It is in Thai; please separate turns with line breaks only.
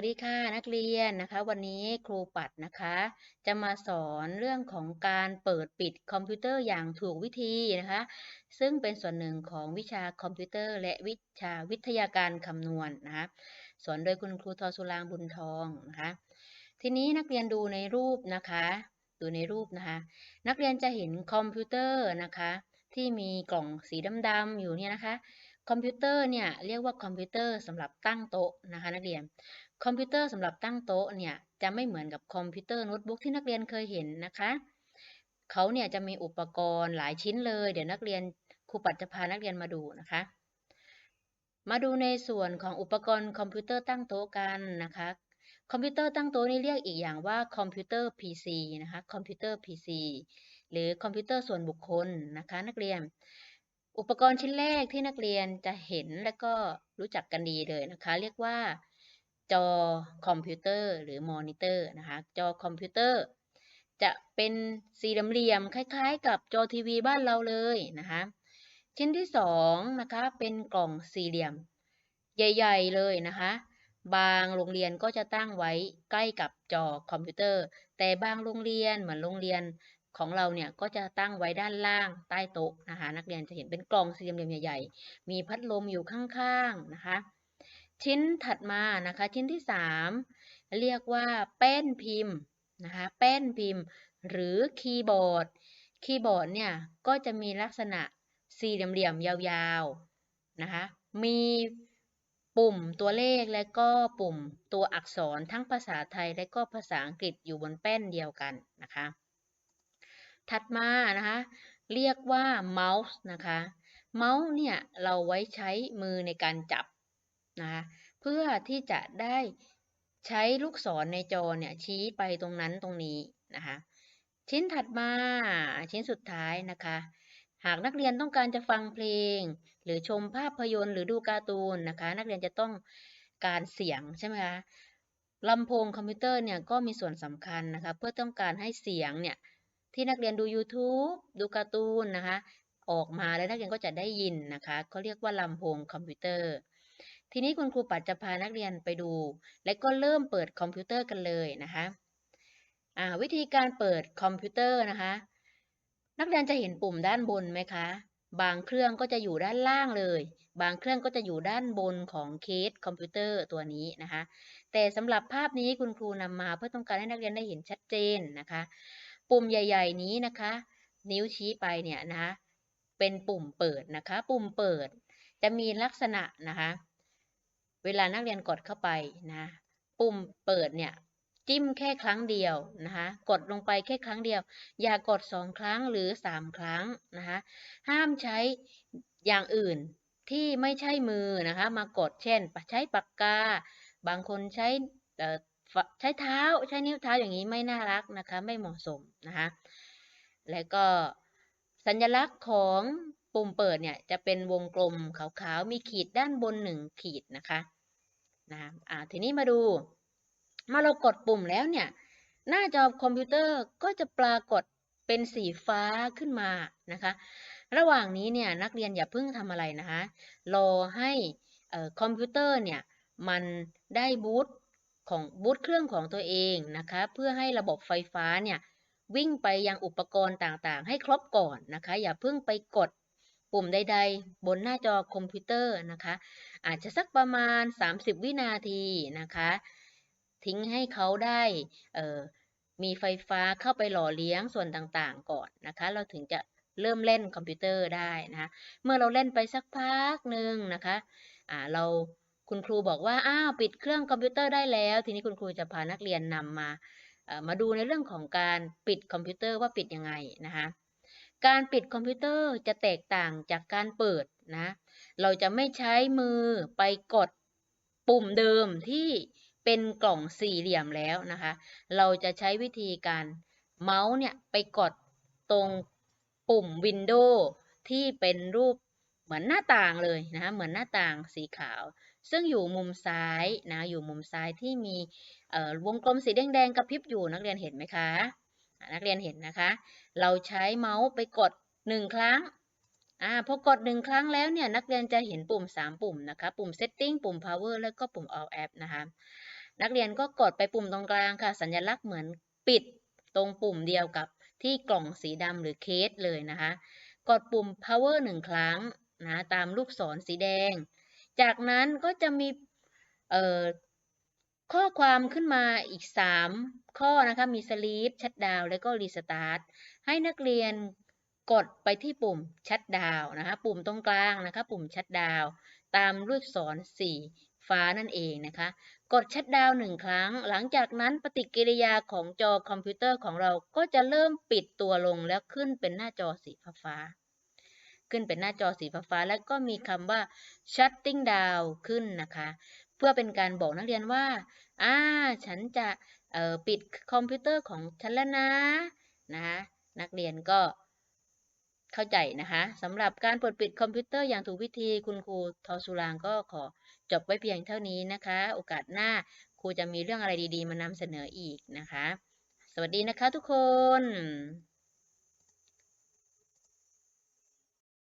วัสดีค่ะนักเรียนนะคะ วันนี้ครูปัดนะคะ จะมาสอนเรื่องของการเปิดปิดคอมพิวเตอร์อย่างถูกวิธีนะคะ ซึ่งเป็นส่วนหนึ่งของวิชาคอมพิวเตอร์ และวิชาวิทยาการคำนวณนนะคะสอนโดยคุณครูทอสุรางบุญทองนะคะ ทีนี้นักเรียนดูในรูปนะคะ ดูในรูปนะคะ นักเรียนจะเห็นคอมพิวเตอร์นะคะ ที่มีกล่องสีดำๆอยู่เนี่ยนะคะ คอมพิวเตอร์เนี่ยเรียกว่าคอมพิวเตอร์สำหรับตั้งโต๊ะนะคะนักเรียน คอมพิวเตอร์สำหรับตั้งโต๊ะเนี่ยจะไม่เหมือนกับคอมพิวเตอร์โน้ตบุ๊กที่นักเรียนเคยเห็นนะคะเขาเนี่ยจะมีอุปกรณ์หลายชิ้นเลย เดี๋ยวนักเรียนครูปัดจะพานักเรียนมาดูนะคะ มาดูในส่วนของอุปกรณ์คอมพิวเตอร์ตั้งโต๊ะกันนะคะคอมพิวเตอร์ตั้งโต๊ะนี่เรียกอีกอย่างว่าคอมพิวเตอร์ PC นะคะคอมพิวเตอร์ PC หรือคอมพิวเตอร์ส่วนบุคคลนะคะ นักเรียน อุปกรณ์ชิ้นแรกที่นักเรียนจะเห็นและก็รู้จักกันดีเลยนะคะ เรียกว่า จอคอมพิวเตอร์หรือมอนิเตอร์นะคะ จอคอมพิวเตอร์ จะเป็นสี่เหลี่ยมคล้ายๆ กับจอทีวีบ้านเราเลยนะคะชิ้นที่สองนะคะเป็นกล่องสี่เหลี่ยม ใหญ่ ๆ เลยนะคะบางโรงเรียนก็จะตั้งไว้ใกล้กับจอคอมพิวเตอร์ แต่บางโรงเรียนเหมือนโรงเรียน ของเราเนี่ยก็จะตั้งไว้ด้านล่างใต้โต๊ะนะคะ นักเรียนจะเห็นเป็นกล่องสี่เหลี่ยมใหญ่ ๆ มีพัดลมอยู่ข้างๆนะคะ ชิ้นถัดมานะคะ ชิ้นที่ 3 เรียกว่าแป้นพิมพ์นะคะแป้นพิมพ์ หรือคีย์บอร์ดคีย์บอร์ดเนี่ยก็จะมีลักษณะสี่เหลี่ยมๆยาวๆนะคะมีปุ่มตัวเลขและก็ปุ่มตัวอักษรทั้งภาษาไทยและก็ภาษาอังกฤษอยู่บนแป้นเดียวกันนะคะ ถัดมานะคะ เรียกว่าเมาส์นะคะ เมาส์เนี่ยเราไว้ใช้มือในการจับนะคะเพื่อที่จะได้ใช้ลูกศรในจอเนี่ยชี้ไปตรงนั้นตรงนี้นะคะชิ้นถัดมาชิ้นสุดท้ายนะคะ หากนักเรียนต้องการจะฟังเพลง หรือชมภาพยนตร์หรือดูการ์ตูนนะคะ นักเรียนจะต้องการเสียงใช่ไหมคะลำโพงคอมพิวเตอร์เนี่ยก็มีส่วนสำคัญนะคะ เพื่อต้องการให้เสียงเนี่ย ที่นักเรียนดู YouTube ดูการ์ตูนนะคะ ออกมาแล้วนักเรียนก็จะได้ยินนะคะเขาเรียกว่าลำโพงคอมพิวเตอร์ ทีนี้คุณครูปัดจะพานักเรียนไปดู และก็เริ่มเปิดคอมพิวเตอร์กันเลยนะคะวิธีการเปิดคอมพิวเตอร์นะคะ นักเรียนจะเห็นปุ่มด้านบนไหมคะ บางเครื่องก็จะอยู่ด้านล่างเลย บางเครื่องก็จะอยู่ด้านบนของเคสคอมพิวเตอร์ตัวนี้นะคะ แต่สำหรับภาพนี้คุณครูนำมาเพื่อต้องการให้นักเรียนได้เห็นชัดเจนนะคะ ปุ่มใหญ่ ๆ นี้นะคะ นิ้วชี้ไปเนี่ยนะคะเป็นปุ่มเปิดนะคะ ปุ่มเปิดจะมีลักษณะนะคะ เวลานักเรียนกดเข้าไปนะ ปุ่มเปิดเนี่ยจิ้มแค่ครั้งเดียวนะคะกดลงไปแค่ครั้งเดียว อย่ากดสองครั้งหรือสามครั้งนะคะห้ามใช้อย่างอื่นที่ไม่ใช่มือนะคะ มากดเช่นใช้ปากกา บางคนใช้ ใช้เท้าใช้นิ้วเท้าอย่างนี้ไม่น่ารักนะคะ ไม่เหมาะสมนะคะ และก็สัญลักษณ์ของปุ่มเปิดเนี่ยจะเป็นวงกลมขาวๆ มีขีดด้านบนหนึ่งขีดนะคะนะอ่าทีนี้มาดูมาเรากดปุ่มแล้วเนี่ย หน้าจอคอมพิวเตอร์ก็จะปรากฏเป็นสีฟ้าขึ้นมานะคะ ระหว่างนี้เนี่ยนักเรียนอย่าเพิ่งทำอะไรนะคะ รอให้คอมพิวเตอร์เนี่ยมันได้บูต ของบูตเครื่องของตัวเองนะคะ เพื่อให้ระบบไฟฟ้าเนี่ยวิ่งไปยังอุปกรณ์ต่างๆ ให้ครบก่อนนะคะ อย่าเพิ่งไปกดปุ่มใดๆ บนหน้าจอคอมพิวเตอร์นะคะ อาจจะสักประมาณ 30 วินาทีนะคะ ทิ้งให้เขาได้มีไฟฟ้าเข้าไปหล่อเลี้ยงส่วนต่างๆ ก่อนนะคะ เราถึงจะเริ่มเล่นคอมพิวเตอร์ได้นะคะ เมื่อเราเล่นไปสักพักหนึ่งนะคะเรา คุณครูบอกว่าอ้าวปิดเครื่องคอมพิวเตอร์ได้แล้ว ทีนี้คุณครูจะพานักเรียนนำมามาดูในเรื่องของการปิดคอมพิวเตอร์ว่าปิดยังไงนะคะการปิดคอมพิวเตอร์จะแตกต่างจากการเปิดนะเราจะไม่ใช้มือไปกดปุ่มเดิมที่เป็นกล่องสี่เหลี่ยมแล้วนะคะ เราจะใช้วิธีการเมาส์เนี่ยไปกดตรงปุ่มวินโดว์ที่เป็นรูปเหมือนหน้าต่างเลยนะคะเหมือนหน้าต่างสีขาว ซึ่งอยู่มุมซ้ายนะอยู่มุมซ้ายที่มีวงกลมสีแดงๆกระพริบอยู่นักเรียนเห็นไหมคะ นักเรียนเห็นนะคะ เราใช้เมาส์ไปกด 1 ครั้งอ่าพอกด1ครั้งแล้วเนี่ยนักเรียนจะเห็นปุ่ม 3 ปุ่มนะคะ ปุ่ม setting ปุ่ม power แล้วก็ปุ่ม all app นะคะนักเรียนก็กดไปปุ่มตรงกลางค่ะ สัญลักษณ์เหมือนปิดตรงปุ่มเดียวกับที่กล่องสีดำหรือเคสเลยนะคะ กดปุ่ม power หนึ่งครั้งนะตามลูกศรสีแดง จากนั้นก็จะมีข้อความขึ้นมาอีก 3 ข้อนะคะ มี sleep shut down แล้วก็ restart ให้นักเรียนกดไปที่ปุ่ม shut down นะคะ ปุ่มตรงกลางนะคะ ปุ่ม shut down ตามลูกศรสีฟ้านั่นเองนะคะ กดชัดดาวหนึ่งครั้ง หลังจากนั้นปฏิกิริยาของจอคอมพิวเตอร์ของเราก็จะเริ่มปิดตัวลงแล้วขึ้นเป็นหน้าจอสีฟ้า ขึ้นเป็นหน้าจอสีฟ้าแล้วก็มีคำว่า shutting down ขึ้นนะคะ เพื่อเป็นการบอกนักเรียนว่าอ่าฉันจะปิดคอมพิวเตอร์ของฉันแล้วนะนะคะนักเรียนก็เข้าใจนะคะสำหรับการเปิดปิดคอมพิวเตอร์อย่างถูกวิธีคุณครูทอสุรางก็ขอจบไว้เพียงเท่านี้นะคะ โอกาสหน้าครูจะมีเรื่องอะไรดีๆ มานำเสนออีกนะคะ สวัสดีนะคะทุกคน